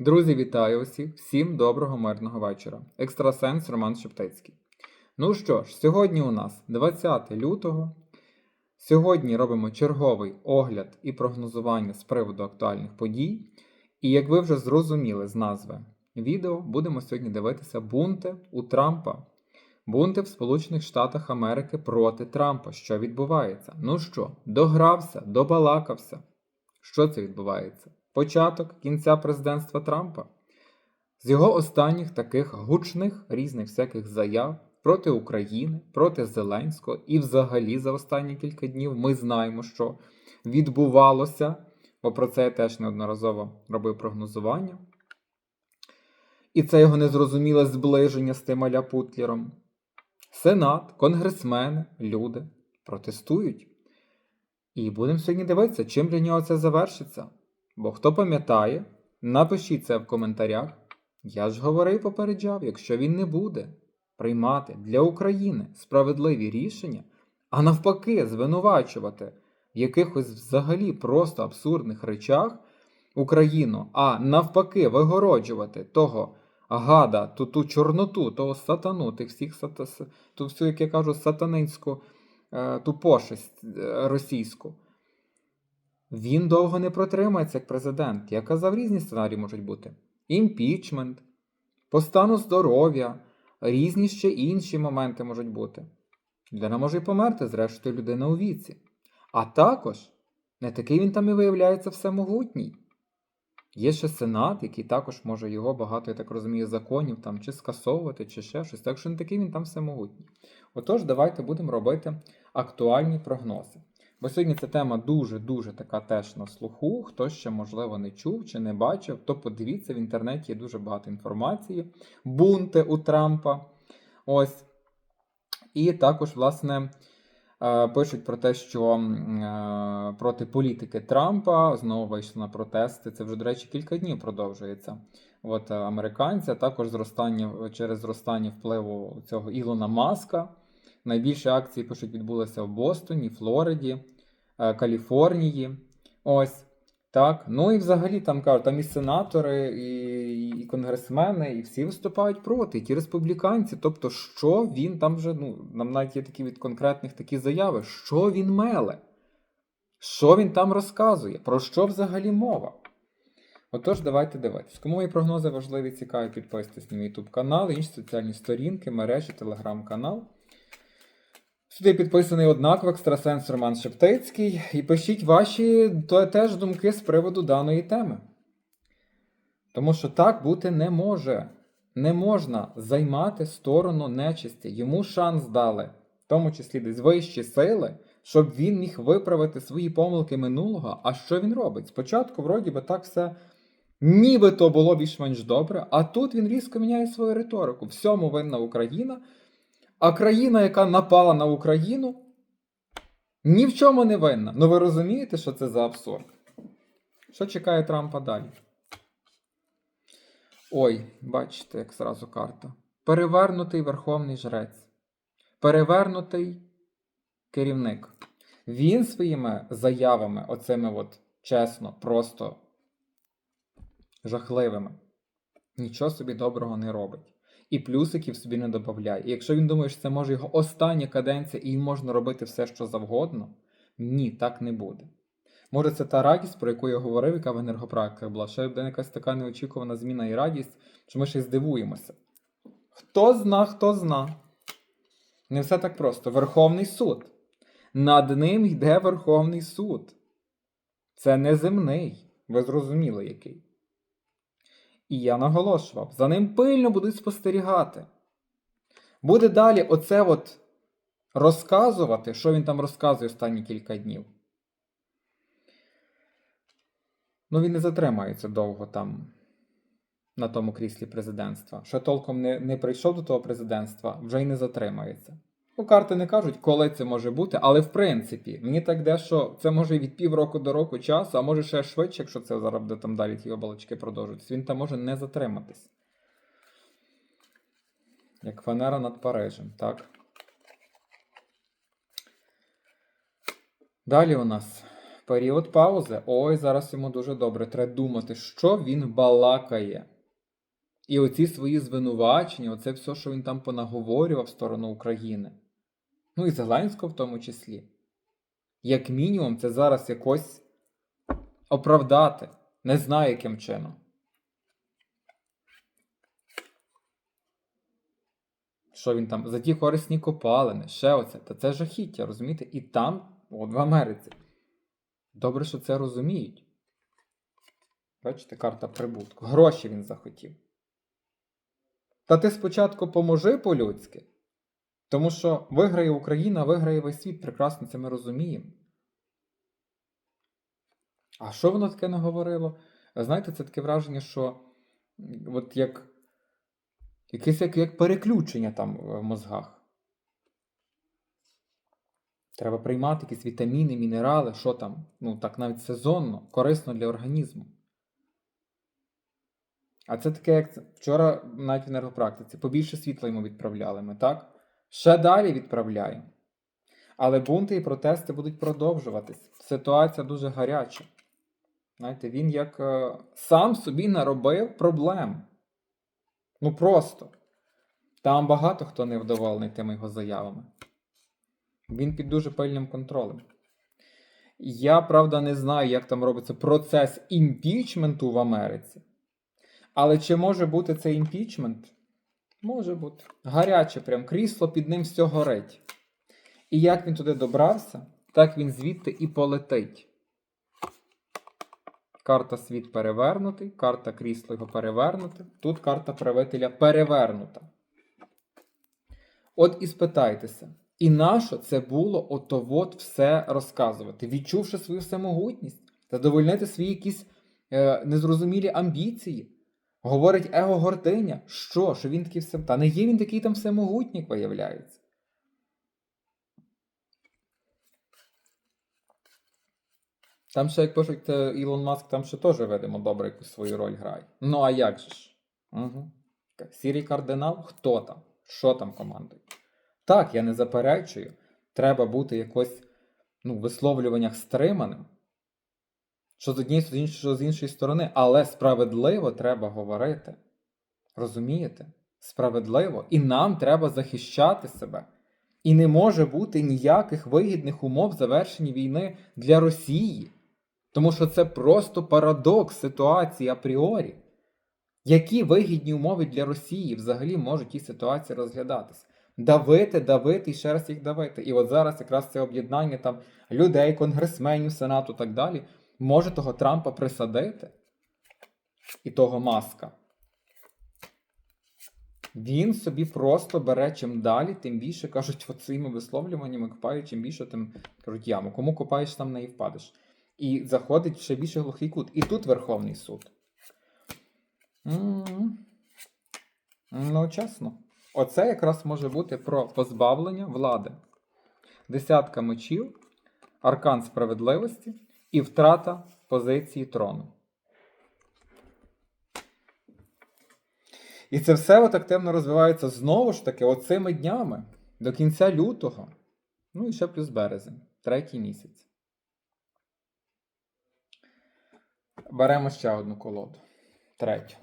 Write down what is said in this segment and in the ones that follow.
Друзі, вітаю усіх! Всім доброго мирного вечора. Екстрасенс Роман Шептицький. Ну що ж, сьогодні у нас 20 лютого. Сьогодні робимо черговий огляд і прогнозування з приводу актуальних подій. І як ви вже зрозуміли з назви відео, будемо сьогодні дивитися бунти у Трампа. Бунти в Сполучених Штатах Америки проти Трампа. Що відбувається? Ну що, догрався, добалакався. Що це відбувається? Початок кінця президентства Трампа. З його останніх таких гучних різних всяких заяв проти України, проти Зеленського і взагалі за останні кілька днів ми знаємо, що відбувалося, бо про це я теж неодноразово робив прогнозування. І це його незрозуміле зближення з тим Аля Путлером. Сенат, конгресмени, люди протестують. І будемо сьогодні дивитися, чим для нього це завершиться. Бо хто пам'ятає, напишіть це в коментарях. Я ж говорив попереджав, якщо він не буде приймати для України справедливі рішення, а навпаки, звинувачувати в якихось взагалі просто абсурдних речах Україну, а навпаки, вигороджувати того гада, ту, ту чорноту, того сатану, тих всіх сата, ту всю, як я кажу, сатанинську е, ту пошесть е, російську. Він довго не протримається як президент. Я казав, різні сценарії можуть бути: імпічмент, по стану здоров'я, різні ще інші моменти можуть бути. Людина може й померти, зрештою, людина у віці. А також не такий він там і виявляється всемогутній. Є ще сенат, який також може його багато, я так розумію, законів там чи скасовувати, чи ще щось. Так що не такий він там всемогутній. Отож, давайте будемо робити актуальні прогнози. Бо сьогодні ця тема дуже-дуже така теж на слуху. Хто ще, можливо, не чув чи не бачив, то подивіться, в інтернеті є дуже багато інформації, бунти у Трампа. Ось. І також, власне, е, пишуть про те, що е, проти політики Трампа знову вийшли на протести. Це вже, до речі, кілька днів продовжується. От е, американці, а також зростання через зростання впливу цього Ілона Маска. Найбільші акції пишуть відбулися в Бостоні, Флориді, е, Каліфорнії. Ось так. Ну і взагалі там кажуть, там і сенатори, і, і конгресмени, і всі виступають проти, і ті республіканці. Тобто, що він там вже, ну, нам навіть є такі від конкретних такі заяви, що він меле? Що він там розказує? Про що взагалі мова? Отож, давайте дивитись. Кому мої прогнози важливі, цікаві, підписуйтесь на мій YouTube канал, інші соціальні сторінки, мережі, телеграм-канал. Сюди підписаний однаково екстрасенс Роман Шептицький. І пишіть ваші теж думки з приводу даної теми. Тому що так бути не може. Не можна займати сторону нечисті. Йому шанс дали, в тому числі десь вищі сили, щоб він міг виправити свої помилки минулого. А що він робить? Спочатку, вроді би, так все нібито було більш-менш добре, а тут він різко міняє свою риторику. Всьому винна Україна. А країна, яка напала на Україну, ні в чому не винна. Ну ви розумієте, що це за абсурд? Що чекає Трампа далі? Ой, бачите, як зразу карта. Перевернутий верховний жрець. Перевернутий керівник. Він своїми заявами, оцими от чесно, просто жахливими, нічого собі доброго не робить і плюсиків собі не додає. І якщо він думає, що це може його остання каденція і можна робити все, що завгодно, ні, так не буде. Може, це та радість, про яку я говорив, яка в енергопрактиках була. Ще буде якась така неочікувана зміна і радість, що ми ще й здивуємося. Хто зна, хто зна. Не все так просто. Верховний суд. Над ним йде Верховний суд. Це не земний. Ви зрозуміли який. І я наголошував, за ним пильно будуть спостерігати. Буде далі оце от розказувати, що він там розказує останні кілька днів. Ну, він не затримається довго там на тому кріслі президентства. Що толком не, не прийшов до того президентства, вже й не затримається. Ну, карти не кажуть, коли це може бути, але в принципі, мені так дещо це може від півроку до року часу, а може ще швидше, якщо це зараз буде там далі ті оболочки продовжуються. Він там може не затриматись. Як фанера над Парижем, так? Далі у нас Період паузи. Ой, зараз йому дуже добре. Треба думати, що він балакає. І оці свої звинувачення, оце все, що він там понаговорював в сторону України. Ну і Зеленського в тому числі. Як мінімум, це зараз якось оправдати. Не знаю, яким чином. Що він там? За ті корисні копалини, ще оце. Та це жахіття, розумієте? І там, от в Америці. Добре, що це розуміють. Бачите, карта прибутку. Гроші він захотів. Та ти спочатку поможи по-людськи. Тому що виграє Україна, виграє весь світ. Прекрасно це ми розуміємо. А що воно таке наговорило? Знаєте, це таке враження, що от як якесь як, як переключення там в мозгах. Треба приймати якісь вітаміни, мінерали, що там, ну так навіть сезонно, корисно для організму. А це таке, як вчора навіть в енергопрактиці. Побільше світла йому відправляли ми, так? Ще далі відправляємо. Але бунти і протести будуть продовжуватись. Ситуація дуже гаряча. Знаєте, він як е, сам собі наробив проблем. Ну просто. Там багато хто не вдоволений тими його заявами. Він під дуже пильним контролем. Я, правда, не знаю, як там робиться процес імпічменту в Америці. Але чи може бути цей імпічмент? Може бути. Гаряче, прям крісло під ним все горить. І як він туди добрався, так він звідти і полетить. Карта світ перевернутий, карта крісло його перевернуте. Тут карта правителя перевернута. От і спитайтеся, і нащо це було от все розказувати, відчувши свою всемогутність, задовольнити свої якісь е, незрозумілі амбіції. Говорить его гординя, що, що він такий все. Та не є він такий там всемогутник, виявляється. Там ще, як пишуть, е, Ілон Маск там ще теж, видимо, добре якусь свою роль грає. Ну, а як же ж? Угу. Сірий кардинал? Хто там? Що там командує? Так, я не заперечую. Треба бути якось ну, висловлюваннях стриманим. Що з однієї, що з іншої, що з іншої сторони, але справедливо треба говорити. Розумієте? Справедливо. І нам треба захищати себе. І не може бути ніяких вигідних умов завершення війни для Росії. Тому що це просто парадокс ситуації апріорі. Які вигідні умови для Росії взагалі можуть ті ситуації розглядатись? Давити, давити і ще раз їх давити. І от зараз якраз це об'єднання там людей, конгресменів, сенату і так далі може того Трампа присадити і того маска. Він собі просто бере чим далі, тим більше кажуть, своїми висловлюваннями копають, чим більше тим кажуть яму. Кому копаєш, там неї впадеш. І заходить ще більше глухий кут. І тут Верховний суд. Ну, чесно. Оце якраз може бути про позбавлення влади. Десятка мечів, аркан справедливості і втрата позиції трону. І це все от активно розвивається знову ж таки оцими днями до кінця лютого. Ну і ще плюс березень, третій місяць. Беремо ще одну колоду. Третю.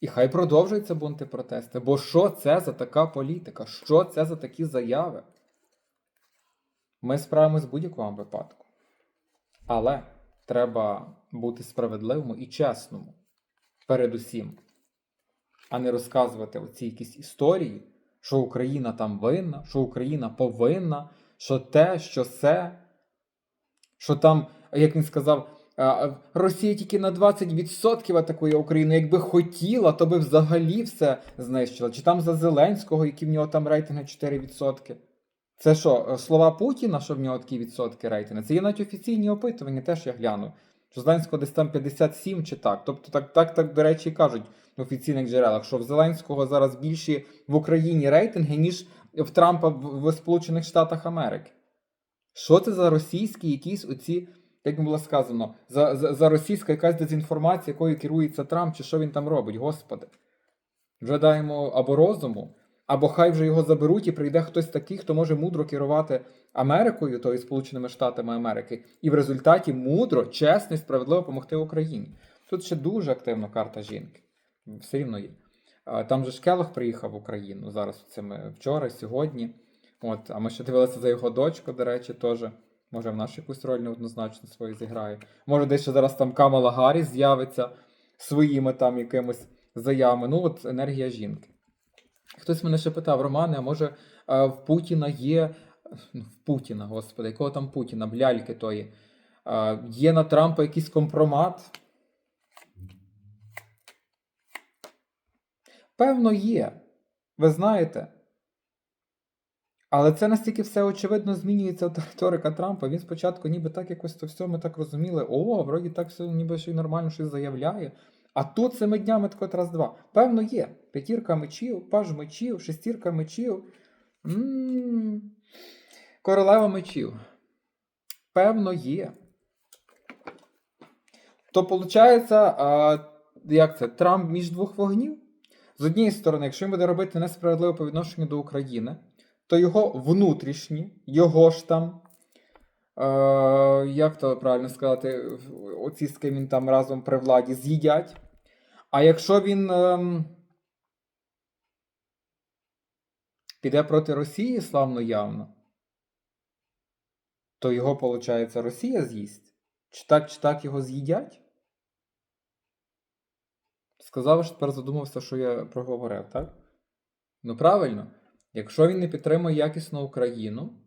І хай продовжуються бунти протести. Бо що це за така політика? Що це за такі заяви? Ми справимось в будь-якому випадку. Але треба бути справедливим і чесному. Передусім. А не розказувати оці якісь історії, що Україна там винна, що Україна повинна, що те, що се, що там, як він сказав, Росія тільки на 20% атакує Україну. Якби хотіла, то би взагалі все знищила. Чи там за Зеленського, які в нього там рейтинги 4%. Це що, е, слова Путіна, що в нього такі відсотки рейтингу? Це є навіть офіційні опитування, теж я гляну. Що Зеленського десь там 57 чи так. Тобто так, так, так, до речі, кажуть в офіційних джерелах, що в Зеленського зараз більші в Україні рейтинги, ніж в Трампа в Сполучених Штатах Америки. Що це за російські якісь оці, як було сказано, за, за, за російська якась дезінформація, якою керується Трамп, чи що він там робить, господи. Вже даємо або розуму, Або хай вже його заберуть і прийде хтось такий, хто може мудро керувати Америкою, тобто Сполученими Штатами Америки, і в результаті мудро, чесно і справедливо допомогти Україні. Тут ще дуже активно карта жінки. Все рівно є. Там же ж Келох приїхав в Україну зараз цими вчора, сьогодні. От, а ми ще дивилися за його дочку, до речі, теж. Може, в нас якусь роль неоднозначно свою зіграє. Може, десь ще зараз там Камала Гарріс з'явиться своїми там якимись заявами. Ну, от енергія жінки. Хтось мене ще питав, Романе, а може е, в Путіна є. ну, В Путіна, господи, якого там Путіна, бляльки тої. е, Є на Трампа якийсь компромат? Певно, є. Ви знаєте. Але це настільки все очевидно змінюється от риторика Трампа. Він спочатку ніби так якось то все ми так розуміли. О, вроді так все ніби ще й нормально щось заявляє. А тут цими днями тако раз два. Певно, є. П'ятірка мечів, паж мечів, шестірка мечів. Королева мечів. Певно, є. То виходить, а, як це? Трамп між двох вогнів? З однієї сторони, якщо він буде робити несправедливо по відношенню до України, то його внутрішні, його ж там, е, як то правильно сказати, оці з ким він там разом при владі з'їдять. А якщо він ем, піде проти Росії славно явно, то його, виходить, Росія з'їсть? Чи так, чи так його з'їдять? Сказав, що тепер задумався, що я проговорив, так? Ну правильно, якщо він не підтримує якісно Україну,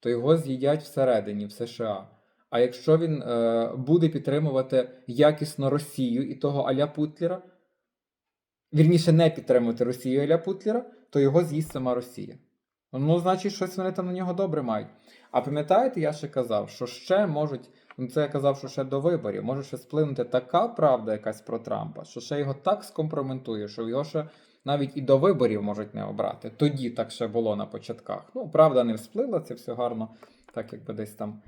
то його з'їдять всередині, в США. А якщо він е, буде підтримувати якісно Росію і того Аля Путлера, вірніше, не підтримувати Росію Аля Путлера, то його з'їсть сама Росія. Ну, значить, щось вони там на нього добре мають. А пам'ятаєте, я ще казав, що ще можуть, ну це я казав, що ще до виборів, може ще сплинути така правда якась про Трампа, що ще його так скомпрометує, що його ще навіть і до виборів можуть не обрати. Тоді так ще було на початках. Ну, правда, не всплила, це все гарно, так якби десь там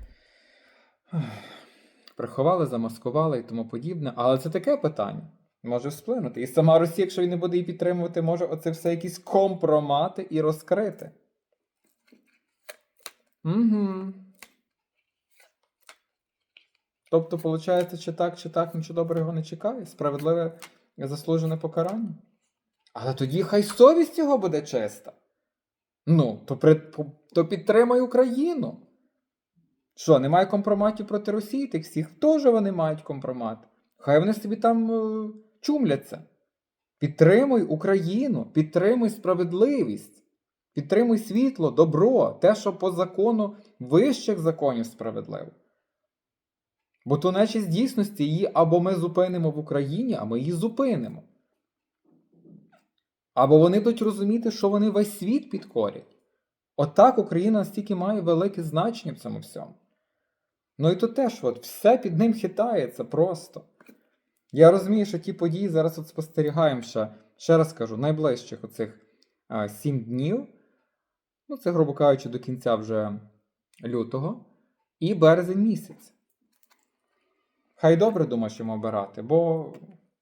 приховали, замаскували і тому подібне. Але це таке питання. Може всплинути. І сама Росія, якщо він не буде її підтримувати, може оце все якісь компромати і розкрити. Угу. Тобто, виходить, чи так, чи так, нічого доброго не чекає. Справедливе заслужене покарання. Але тоді хай совість його буде чиста. Ну, то, при, то підтримай Україну. Що, немає компроматів проти Росії? Тих всіх теж вони мають компромат. Хай вони собі там е, чумляться. Підтримуй Україну, підтримуй справедливість, підтримуй світло, добро, те, що по закону вищих законів справедливо. Бо то нечість дійсності її або ми зупинимо в Україні, а ми її зупинимо. Або вони будуть розуміти, що вони весь світ підкорять. Отак Україна настільки має велике значення в цьому всьому. Ну і то теж, от, все під ним хитається просто. Я розумію, що ті події зараз от спостерігаємо ще, ще раз кажу, найближчих оцих а, сім днів. Ну, це, грубо кажучи, до кінця вже лютого і березень місяць. Хай добре думаєш йому обирати, бо,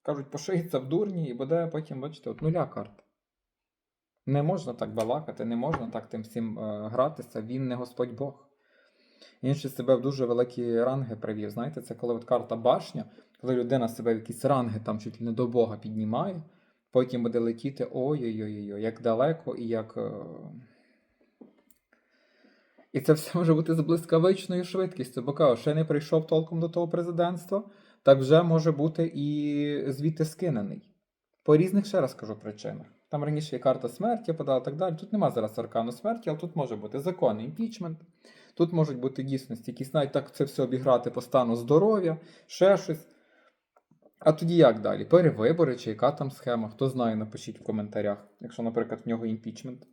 кажуть, пошиється в дурні і буде потім, бачите, от нуля карта. Не можна так балакати, не можна так тим всім е, гратися, він не Господь Бог. Він себе в дуже великі ранги привів. Знаєте, це коли от карта башня, коли людина себе в якісь ранги там чуть не до Бога піднімає, потім буде летіти ой-ой-ой, як далеко і як. е, І це все може бути з блискавичною швидкістю, бо кажу, ще не прийшов толком до того президентства, так вже може бути і звідти скинений. По різних, ще раз кажу, причинах. Там раніше є карта смерті подала так далі. Тут нема зараз аркану смерті, але тут може бути законний імпічмент. Тут можуть бути дійсності, якісь навіть так це все обіграти по стану здоров'я, ще щось. А тоді як далі? Перевибори чи яка там схема? Хто знає, напишіть в коментарях, якщо, наприклад, в нього імпічмент.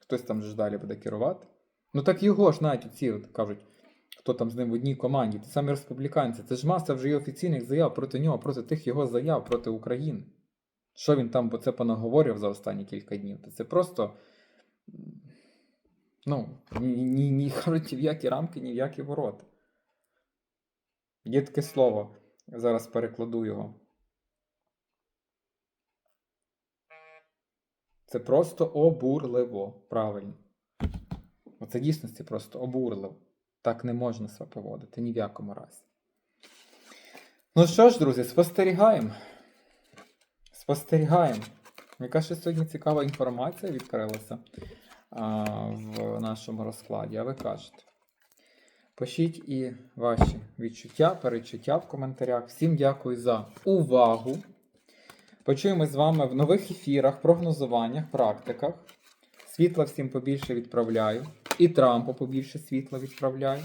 Хтось там ж далі буде керувати. Ну так його ж навіть оці от кажуть, хто там з ним в одній команді, ті самі республіканці. Це ж маса вже є офіційних заяв проти нього, проти тих його заяв, проти України. Що він там це понаговорив за останні кілька днів? Це просто. Ну, ні, ні, ні, ні в які рамки, ні в які ворота. Є таке слово. Зараз перекладу його. Це просто обурливо. Правильно. Оце дійсності просто обурливо. Так не можна себе поводити ні в якому разі. Ну що ж, друзі, спостерігаємо. Спостерігаємо. Яка ще сьогодні цікава інформація відкрилася а, в нашому розкладі, а ви кажете. Пишіть і ваші відчуття, перечуття в коментарях. Всім дякую за увагу. Почуємось з вами в нових ефірах, прогнозуваннях, практиках. Світла всім побільше відправляю. І Трампу побільше світла відправляю.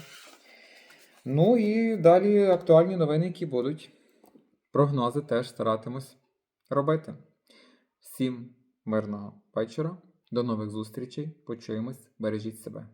Ну і далі актуальні новини, які будуть. Прогнози теж старатимось робити. Всім мирного вечора. До нових зустрічей. Почуємось. Бережіть себе.